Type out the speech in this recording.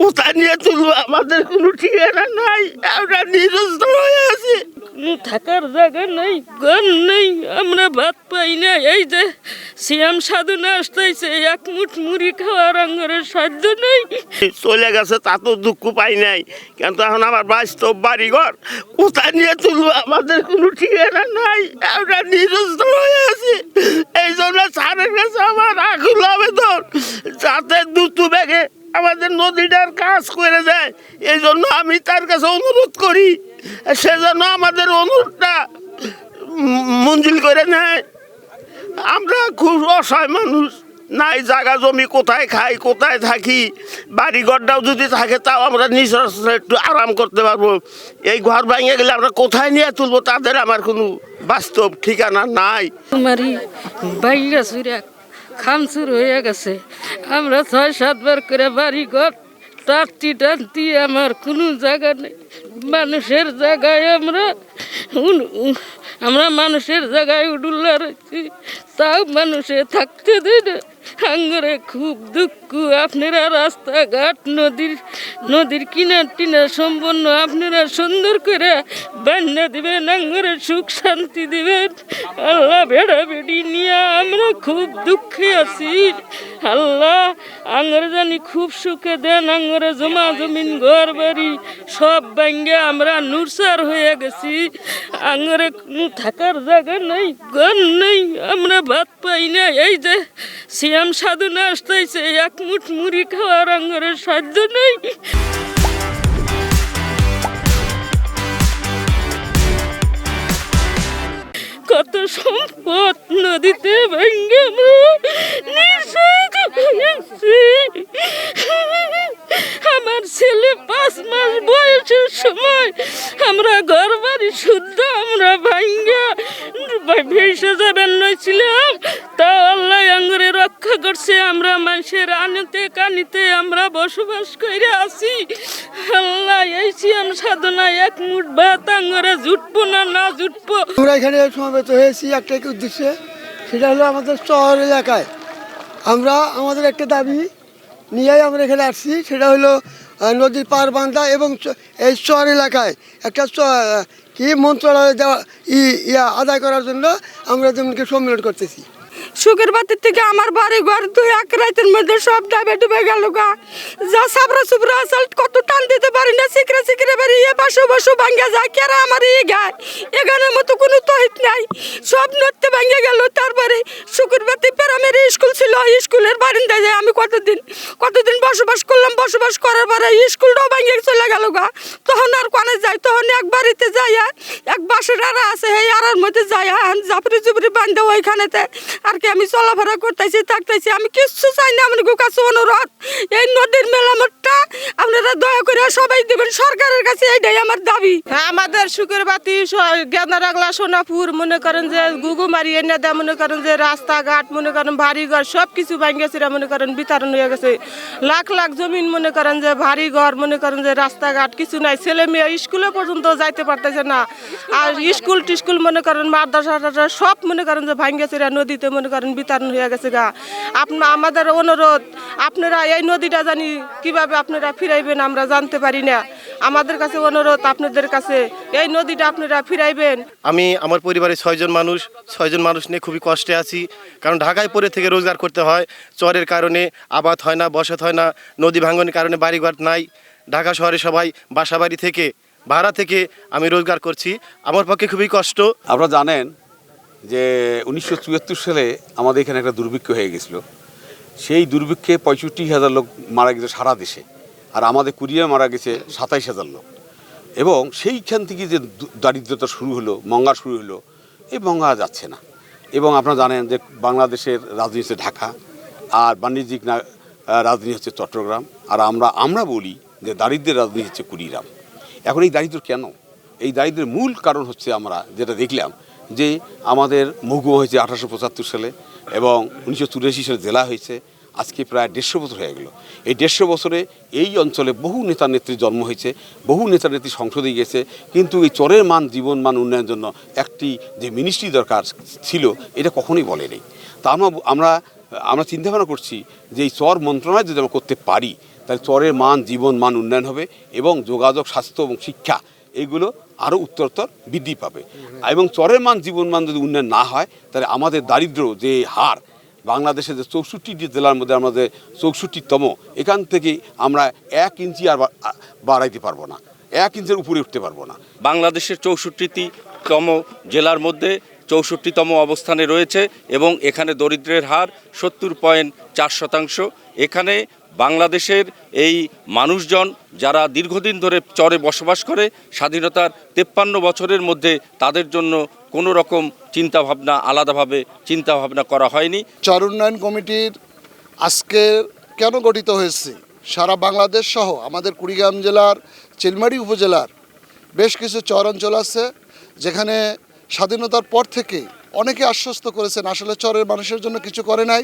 কোথায় নিয়ে তুলবো আমাদের কোনো ঠিকানা নাই আমরা নিরস্ত হয়ে আছি। থাকার জায়গা নেই ঘর নেই আমরা ভাত পাই না। এই যে সিয়াম সাধনা আসতেছে এক মুঠ মুড়ি খাওয়ার আঙ্গরের সাধ্য নেই। চলে গেছে তা তো দুঃখ পাই নাই। কিন্তু এখন আমার বাস্তব বাড়িঘর। কোথায় নিয়ে তুলবো আমাদের কোনো ঠিকানা নাই আমরা নিরস্ত হয়ে আছি এই জন্য স্যারের কাছে আমার আকুল আবেদন যাতে দ্রুত ব্যাগে আমাদের নদীটার কাজ করে দেয় এই জন্য আমি তার কাছে অনুরোধ করি সেজন্য আমাদের অনুরোধটা মঞ্জুর করে নেয়। আমরা খুব অসহায় মানুষ, নাই জায়গা জমি কোথায় খাই, কোথায় থাকি বাড়ি ঘরটাও যদি থাকে তাও আমরা নিজের একটু আরাম করতে পারব। এই ঘর ভেঙে গেলে আমরা কোথায় নিয়ে তুলবো তাদের আমার কোনো বাস্তব ঠিকানা নাই। বাইরা সুরা হয়ে গেছে। আমরা ছয় সাতবার করে বাড়ি ঘর টাটতি টাটতি আমার কোনো জায়গা নেই। মানুষের জায়গায় আমরা আমরা মানুষের জায়গায় উডুল্লা রয়েছি তাও মানুষে থাকতে দেয় না। আঙ্গরে খুব দুঃখ। আপনারা রাস্তাঘাট, নদীর নদীর কিনার টিনার সম্পন্ন আপনারা সুন্দর করে বান্না দিবেন, আঙ্গরে সুখ শান্তি দিবেন। আল্লাহ ভেড়া ভেড়ি নিয়ে আমরা খুব দুঃখে আছি। আল্লাহ আঙ্গরে জানি খুব সুখে দেন, আঙ্গরে জমা জমিন, ঘর বাড়ি সব ব্যাঙ্গে আমরা নুরসার হয়ে গেছি। আঙ্গরে কোনো থাকার জায়গা নেই, ঘর নেই, আমরা ভাত পাই না, এই যে সিয়াম সাধনা আসতেছে এক মুঠ মুড়ি খাওয়ার আঙ্গরের সাধ্য নেই কত সম্পদ নদীতে ভেঙ্গে হয়েছি। আমার ছেলে পাঁচ মাস বয়সের সময়। আমরা ঘর বাড়ি শুদ্ধ, আমরা ভাঙ্গা। ভেসে যাবেন নইছিলাম তা আল্লাহ আঙ্গুরে রক্ষা করছে। আমরা মানুষের আনিতে কানিতে আমরা বসবাস করে আছি। আল্লাহ এই সিয়াম সাধনা এক মুঠ ভাত আঙ্গুরে জুটবো না না জুটবো। আমরা এখানে সমাবেত হয়েছি একটা উদ্দেশ্যে। সেটা হলো আমাদের শহর এলাকায়। আমরা, আমাদের একটা দাবি নিয়েই আমরা এখানে আসছি। সেটা হলো নদীর পার বান্ধা এবং এই শহর এলাকায়। একটা কি মন্ত্রণালয় দেওয়া ইয়া আদায় করার জন্য আমরা যেমনকি সম্মেলন করতেছি। সুখের বাতির থেকে আমার বাড়ি ঘর দুই, এক রাতের মধ্যে সব ডাবে ডুবে গেল গা। যা সাবরা সুবরা আসল, কত টান দিতে পারি না সিকরে সিকরে বেরিয়ে বাসু বাসু, ভাঙ্গা যায় কেরা আমার এই গায় এখানের মতো কোনো তহিত নাই। সব নড়তে ভাঙ্গে গেল, তারপরে সুখের বাতি প্যারামের স্কুল ছিল, স্কুলের বারিন্দায় যায় আমি কতদিন বসবাস করলাম, বসবাস করার পরে স্কুলটাও ভাঙ্গে চলে গেল গা। তখন আর কোনে যাই, তখন এক বাড়িতে যাই এক বাসের আড়া আছে এই আড়ার মধ্যে যাই জাপড়ি জুপড়ি বান্ধে ওইখানেতে। আর কি আমি চলাফেরা করতেছি, থাকতেছি, আমি কিচ্ছু চাই না, আমার কাছে অনুরোধ, এই নদীর মেলামতটা আপনারা দয়া করে সবাই দেবেন, সরকারের কাছে এইটাই আমার দাবি। হ্যাঁ আমাদের শুকুর বাতি গেন্দারাগলা সোনাপুর, মনে করেন যে গুগুমারি এনে দেয়, মনে করেন যে রাস্তাঘাট, মনে করেন ভারী ঘর সব কিছু ভাঙ্গেছে মনে করেন বিতরণ হয়ে গেছে। লাখ লাখ লাখ জমিন মনে করেন যে ভারী ঘর, মনে করেন যে রাস্তাঘাট, কিছু নাই। ছেলে মেয়ে স্কুলে পর্যন্ত যাইতে পারতেছে না। আর স্কুল টিস্কুল মনে করেন, মাদ্রাসা সব মনে করেন যে ভাঙ্গেছে নদীতে মনে করেন বিতরণ হয়ে গেছে গা। আপনা আমাদের অনুরোধ, আপনারা এই নদীটা জানি কীভাবে আপনারা ফিরাইবেন, আমরা জানতে পারি না। আমাদের কাছে অনুরোধ আপনাদের কাছে, এই নদীটা আপনারা ফিরাইবেন। আমি আমার পরিবারে ছয়জন মানুষ ছয়জন মানুষ নিয়ে খুবই কষ্টে আছি। কারণ ঢাকায় পরে থেকে রোজগার করতে হয়, চরের কারণে আবাদ হয় না, বসত হয় না। নদী ভাঙনের কারণে বাড়িঘর নাই। ঢাকা শহরে সবাই বাসা বাড়ি থেকে, ভাড়া থেকে আমি রোজগার করছি। আমার পক্ষে খুবই কষ্ট। আপনারা জানেন যে উনিশশো চুয়াত্তর সালে আমাদের এখানে একটা দুর্ভিক্ষ হয়ে গেছিল। সেই দুর্ভিক্ষে পঁয়ষট্টি হাজার লোক মারা গেছে সারা দেশে। আর আমাদের কুড়িয়ে মারা গেছে সাতাইশ হাজার লোক। এবং সেইখান থেকে যে দারিদ্রতা শুরু হলো, মঙ্গা শুরু হলো, এই মঙ্গা যাচ্ছে না। এবং আপনারা জানেন যে বাংলাদেশের রাজনীতি ঢাকা। আর বাণিজ্যিক না রাজধানী হচ্ছে চট্টগ্রাম। আর আমরা আমরা বলি যে দারিদ্রের রাজধানী হচ্ছে কুড়িগ্রাম। এখন এই দারিদ্র কেন? এই দারিদ্রের মূল কারণ হচ্ছে আমরা যেটা দেখলাম যে আমাদের মহকুমা হয়েছে আঠারোশো পঁচাত্তর সালে এবং উনিশশো চুরাশি সালে জেলা হয়েছে। আজকে প্রায় দেড়শো বছর হয়ে গেল। এই দেড়শো বছরে এই অঞ্চলে বহু নেতা নেত্রীর জন্ম হয়েছে, বহু নেতা নেত্রী সংসদে গিয়েছে। কিন্তু এই চরের মান, জীবন মান উন্নয়নের জন্য একটি যে মিনিস্ট্রি দরকার ছিল, এটা কখনোই বলেনি। তা আমরা আমরা আমরা চিন্তা ভাবনা করছি যে এই চর মন্ত্রণালয় যদি আমরা করতে পারি, তাহলে চরের মান, জীবন মান উন্নয়ন হবে এবং যোগাযোগ, স্বাস্থ্য এবং শিক্ষা এইগুলো আরও উত্তরোত্তর বৃদ্ধি পাবে। এবং চরের মান, জীবন মান যদি উন্নয়ন না হয়, তাহলে আমাদের দারিদ্র যে হার, বাংলাদেশের যে চৌষট্টি জেলার মধ্যে আমাদের চৌষট্টিতম, এখান থেকে আমরা এক ইঞ্চি আর বাড়াইতে পারব না। এক ইঞ্চের উপরে উঠতে পারব না। বাংলাদেশের চৌষট্টিতম জেলার মধ্যে চৌষট্টিতম অবস্থানে রয়েছে এবং এখানে দরিদ্রের হার সত্তর পয়েন্ট চার শতাংশ। এখানে বাংলাদেশের এই মানুষজন যারা দীর্ঘদিন ধরে চরে বসবাস করে, স্বাধীনতার তেপ্পান্ন বছরের মধ্যে তাদের জন্য কোনো রকম চিন্তাভাবনা, আলাদাভাবে চিন্তাভাবনা করা হয়নি। চর উন্নয়ন কমিটির আজকে কেন গঠিত হয়েছে? সারা বাংলাদেশ সহ আমাদের কুড়িগ্রাম জেলার, চিলমারি উপজেলার বেশ কিছু চর অঞ্চল আছে, যেখানে স্বাধীনতার পর থেকে অনেকে আশ্বস্ত করেছেন আসলে চরের মানুষের জন্য কিছু করে নাই।